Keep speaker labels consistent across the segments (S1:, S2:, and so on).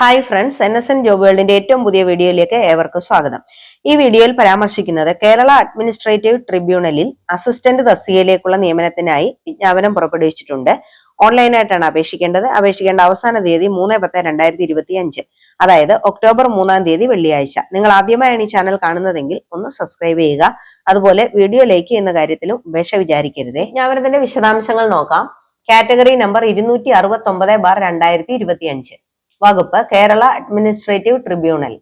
S1: Hi friends N S N job വേൾഡിന്റെ ഏറ്റവും പുതിയ വീഡിയോയിലേക്ക് ഏവർക്കും സ്വാഗതം. ഈ വീഡിയോയിൽ പരാമർശിക്കുന്നത് കേരള അഡ്മിനിസ്ട്രേറ്റീവ് ട്രിബ്യൂണലിൽ അസിസ്റ്റന്റ് തസ്തികയിലേക്കുള്ള നിയമനത്തിനായി വിജ്ഞാപനം പുറപ്പെടുവിച്ചിട്ടുണ്ട്. ഓൺലൈനായിട്ടാണ് അപേക്ഷിക്കേണ്ടത്. അപേക്ഷിക്കേണ്ട അവസാന തീയതി മൂന്ന് പത്ത് രണ്ടായിരത്തി ഇരുപത്തി അഞ്ച് അതായത് ഒക്ടോബർ മൂന്നാം തീയതി വെള്ളിയാഴ്ച. നിങ്ങൾ ആദ്യമായാണ് ഈ ചാനൽ കാണുന്നതെങ്കിൽ ഒന്ന് സബ്സ്ക്രൈബ് ചെയ്യുക. അതുപോലെ വീഡിയോ ലൈക്ക് ചെയ്യുന്ന കാര്യത്തിലും ഉപേക്ഷ വിചാരിക്കരുതേ. വിജ്ഞാപനത്തിന്റെ വിശദാംശങ്ങൾ നോക്കാം. കാറ്റഗറി നമ്പർ ഇരുന്നൂറ്റി അറുപത്തി ഒമ്പത് ബാർ രണ്ടായിരത്തി ഇരുപത്തി അഞ്ച് വകുപ്പ് കേരള അഡ്മിനിസ്ട്രേറ്റീവ് ട്രിബ്യൂണൽ.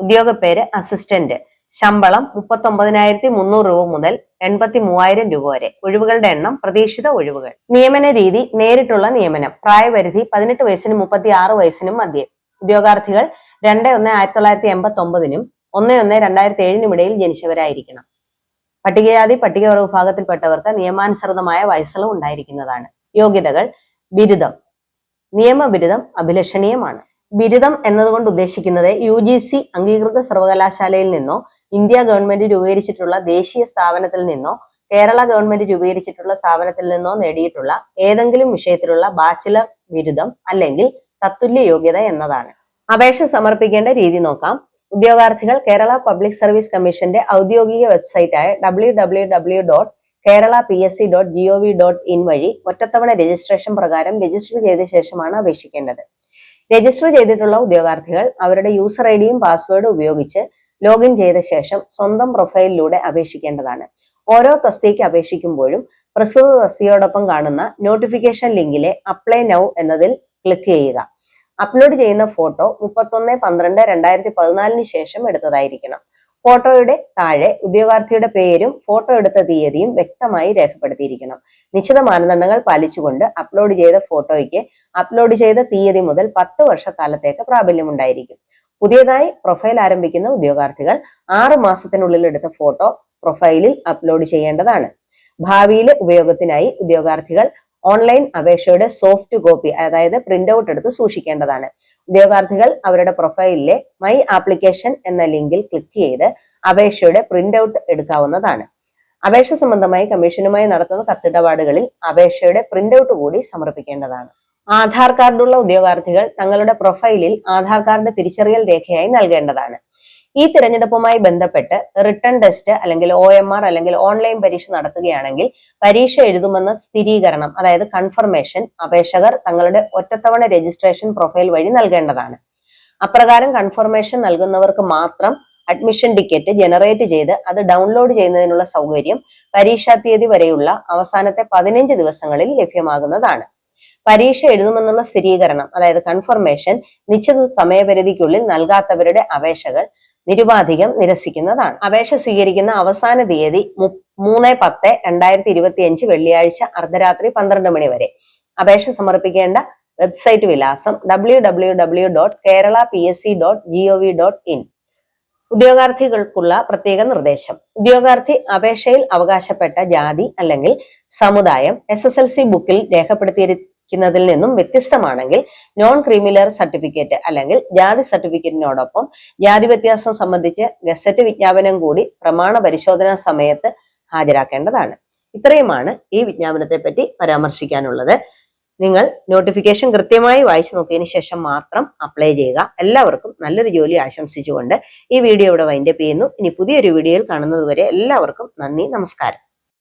S1: ഉദ്യോഗപ്പേര് അസിസ്റ്റന്റ് ശമ്പളം മുപ്പത്തി ഒമ്പതിനായിരത്തി മുന്നൂറ് രൂപ മുതൽ എൺപത്തി മൂവായിരം രൂപ വരെ. ഒഴിവുകളുടെ എണ്ണം പ്രതീക്ഷിത ഒഴിവുകൾ. നിയമന രീതി നേരിട്ടുള്ള നിയമനം. പ്രായപരിധി പതിനെട്ട് വയസ്സിനും മുപ്പത്തി ആറ് വയസ്സിനും മധ്യേ. ഉദ്യോഗാർത്ഥികൾ രണ്ട് ഒന്ന് ആയിരത്തി തൊള്ളായിരത്തി എൺപത്തി ഒമ്പതിനും ഒന്ന് ഒന്ന് രണ്ടായിരത്തി ഏഴിനും ഇടയിൽ ജനിച്ചവരായിരിക്കണം. പട്ടികജാതി പട്ടികവർഗ വിഭാഗത്തിൽപ്പെട്ടവർക്ക് നിയമാനുസൃതമായ വയസ്സളവ് ഉണ്ടായിരിക്കുന്നതാണ് യോഗ്യതകൾ ബിരുദം. നിയമബിരുദം അഭിലഷണീയമാണ്. ബിരുദം എന്നതുകൊണ്ട് ഉദ്ദേശിക്കുന്നത് യു ജി സി അംഗീകൃത സർവകലാശാലയിൽ നിന്നോ ഇന്ത്യ ഗവൺമെന്റ് രൂപീകരിച്ചിട്ടുള്ള ദേശീയ സ്ഥാപനത്തിൽ നിന്നോ കേരള ഗവൺമെന്റ് രൂപീകരിച്ചിട്ടുള്ള സ്ഥാപനത്തിൽ നിന്നോ നേടിയിട്ടുള്ള ഏതെങ്കിലും വിഷയത്തിലുള്ള ബാച്ചിലർ ബിരുദം അല്ലെങ്കിൽ തത്തുല്യ യോഗ്യത എന്നതാണ്. അപേക്ഷ സമർപ്പിക്കേണ്ട രീതി നോക്കാം. ഉദ്യോഗാർത്ഥികൾ കേരള പബ്ലിക് സർവീസ് കമ്മീഷന്റെ ഔദ്യോഗിക വെബ്സൈറ്റായ W W W dot Kerala P S C dot G O V dot in വഴി ഒറ്റത്തവണ രജിസ്ട്രേഷൻ പ്രകാരം രജിസ്റ്റർ ചെയ്ത ശേഷമാണ് അപേക്ഷിക്കേണ്ടത്. രജിസ്റ്റർ ചെയ്തിട്ടുള്ള ഉദ്യോഗാർത്ഥികൾ അവരുടെ യൂസർ ഐ ഡിയും പാസ്വേഡും ഉപയോഗിച്ച് ലോഗിൻ ചെയ്ത ശേഷം സ്വന്തം പ്രൊഫൈലിലൂടെ അപേക്ഷിക്കേണ്ടതാണ്. ഓരോ തസ്തിക്ക് അപേക്ഷിക്കുമ്പോഴും പ്രസ്തുത തസ്തിയോടൊപ്പം കാണുന്ന നോട്ടിഫിക്കേഷൻ ലിങ്കിലെ അപ്ലൈ നൗ എന്നതിൽ ക്ലിക്ക് ചെയ്യുക. അപ്ലോഡ് ചെയ്യുന്ന ഫോട്ടോ മുപ്പത്തൊന്ന് പന്ത്രണ്ട് രണ്ടായിരത്തി പതിനാലിന് ശേഷം എടുത്തതായിരിക്കണം. ഫോട്ടോയുടെ താഴെ ഉദ്യോഗാർത്ഥിയുടെ പേരും ഫോട്ടോ എടുത്ത തീയതിയും വ്യക്തമായി രേഖപ്പെടുത്തിയിരിക്കണം. നിശ്ചിത മാനദണ്ഡങ്ങൾ പാലിച്ചുകൊണ്ട് അപ്ലോഡ് ചെയ്ത ഫോട്ടോയ്ക്ക് അപ്ലോഡ് ചെയ്ത തീയതി മുതൽ പത്ത് വർഷക്കാലത്തേക്ക് പ്രാബല്യമുണ്ടായിരിക്കും. പുതിയതായി പ്രൊഫൈൽ ആരംഭിക്കുന്ന ഉദ്യോഗാർത്ഥികൾ ആറ് മാസത്തിനുള്ളിൽ എടുത്ത ഫോട്ടോ പ്രൊഫൈലിൽ അപ്ലോഡ് ചെയ്യേണ്ടതാണ്. ഭാവിയിലെ ഉപയോഗത്തിനായി ഉദ്യോഗാർത്ഥികൾ ഓൺലൈൻ അപേക്ഷയുടെ സോഫ്റ്റ് കോപ്പി അതായത് പ്രിന്റ് ഔട്ട് എടുത്ത് സൂക്ഷിക്കേണ്ടതാണ്. ഉദ്യോഗാർത്ഥികൾ അവരുടെ പ്രൊഫൈലിലെ മൈ ആപ്ലിക്കേഷൻ എന്ന ലിങ്കിൽ ക്ലിക്ക് ചെയ്ത് അപേക്ഷയുടെ പ്രിന്റ് ഔട്ട് എടുക്കാവുന്നതാണ്. അപേക്ഷ സംബന്ധമായി കമ്മീഷനുമായി നടത്തുന്ന കത്തിടപാടുകളിൽ അപേക്ഷയുടെ പ്രിന്റ് ഔട്ട് കൂടി സമർപ്പിക്കേണ്ടതാണ്. ആധാർ കാർഡുള്ള ഉദ്യോഗാർത്ഥികൾ തങ്ങളുടെ പ്രൊഫൈലിൽ ആധാർ കാർഡ് തിരിച്ചറിയൽ രേഖയായി നൽകേണ്ടതാണ്. ഈ തിരഞ്ഞെടുപ്പുമായി ബന്ധപ്പെട്ട് റിട്ടേൺ ടെസ്റ്റ് അല്ലെങ്കിൽ ഒ എം ആർ അല്ലെങ്കിൽ ഓൺലൈൻ പരീക്ഷ നടത്തുകയാണെങ്കിൽ പരീക്ഷ എഴുതുമെന്ന സ്ഥിരീകരണം അതായത് കൺഫർമേഷൻ അപേക്ഷകർ തങ്ങളുടെ ഒറ്റത്തവണ രജിസ്ട്രേഷൻ പ്രൊഫൈൽ വഴി നൽകേണ്ടതാണ്. അപ്രകാരം കൺഫർമേഷൻ നൽകുന്നവർക്ക് മാത്രം അഡ്മിഷൻ ടിക്കറ്റ് ജനറേറ്റ് ചെയ്ത് അത് ഡൗൺലോഡ് ചെയ്യുന്നതിനുള്ള സൗകര്യം പരീക്ഷാ തീയതി വരെയുള്ള അവസാനത്തെ പതിനഞ്ച് ദിവസങ്ങളിൽ ലഭ്യമാകുന്നതാണ്. പരീക്ഷ എഴുതുമെന്നുള്ള സ്ഥിരീകരണം അതായത് കൺഫർമേഷൻ നിശ്ചിത സമയപരിധിക്കുള്ളിൽ നൽകാത്തവരുടെ അപേക്ഷകൾ നിരുപാധികം നിരസിക്കുന്നതാണ്. അപേക്ഷ സ്വീകരിക്കുന്ന അവസാന തീയതി മൂന്ന് പത്ത് രണ്ടായിരത്തി ഇരുപത്തി അഞ്ച് വെള്ളിയാഴ്ച അർദ്ധരാത്രി പന്ത്രണ്ട് മണി വരെ. അപേക്ഷ സമർപ്പിക്കേണ്ട വെബ്സൈറ്റ് വിലാസം W W W dot Kerala P S C dot G O V dot in. ഉദ്യോഗാർത്ഥികൾക്കുള്ള പ്രത്യേക നിർദ്ദേശം. ഉദ്യോഗാർത്ഥി അപേക്ഷയിൽ അവകാശപ്പെട്ട ജാതി അല്ലെങ്കിൽ സമുദായം എസ് എസ് എൽ സി ബുക്കിൽ രേഖപ്പെടുത്തിയ ക്കുന്നതിൽ നിന്നും വ്യത്യസ്തമാണെങ്കിൽ നോൺ ക്രീമിലർ സർട്ടിഫിക്കറ്റ് അല്ലെങ്കിൽ ജാതി സർട്ടിഫിക്കറ്റിനോടൊപ്പം ജാതി വ്യത്യാസം സംബന്ധിച്ച് ഗസറ്റ് വിജ്ഞാപനം കൂടി പ്രമാണ പരിശോധനാ സമയത്ത് ഹാജരാക്കേണ്ടതാണ്. ഇത്രയുമാണ് ഈ വിജ്ഞാപനത്തെ പറ്റി പരാമർശിക്കാനുള്ളത്. നിങ്ങൾ നോട്ടിഫിക്കേഷൻ കൃത്യമായി വായിച്ചു നോക്കിയതിന് ശേഷം മാത്രം അപ്ലൈ ചെയ്യുക. എല്ലാവർക്കും നല്ലൊരു ജോലി ആശംസിച്ചുകൊണ്ട് ഈ വീഡിയോ ഇവിടെ വൈൻഡപ്പ് ചെയ്യുന്നു. ഇനി പുതിയൊരു വീഡിയോയിൽ കാണുന്നതുവരെ എല്ലാവർക്കും നന്ദി നമസ്കാരം.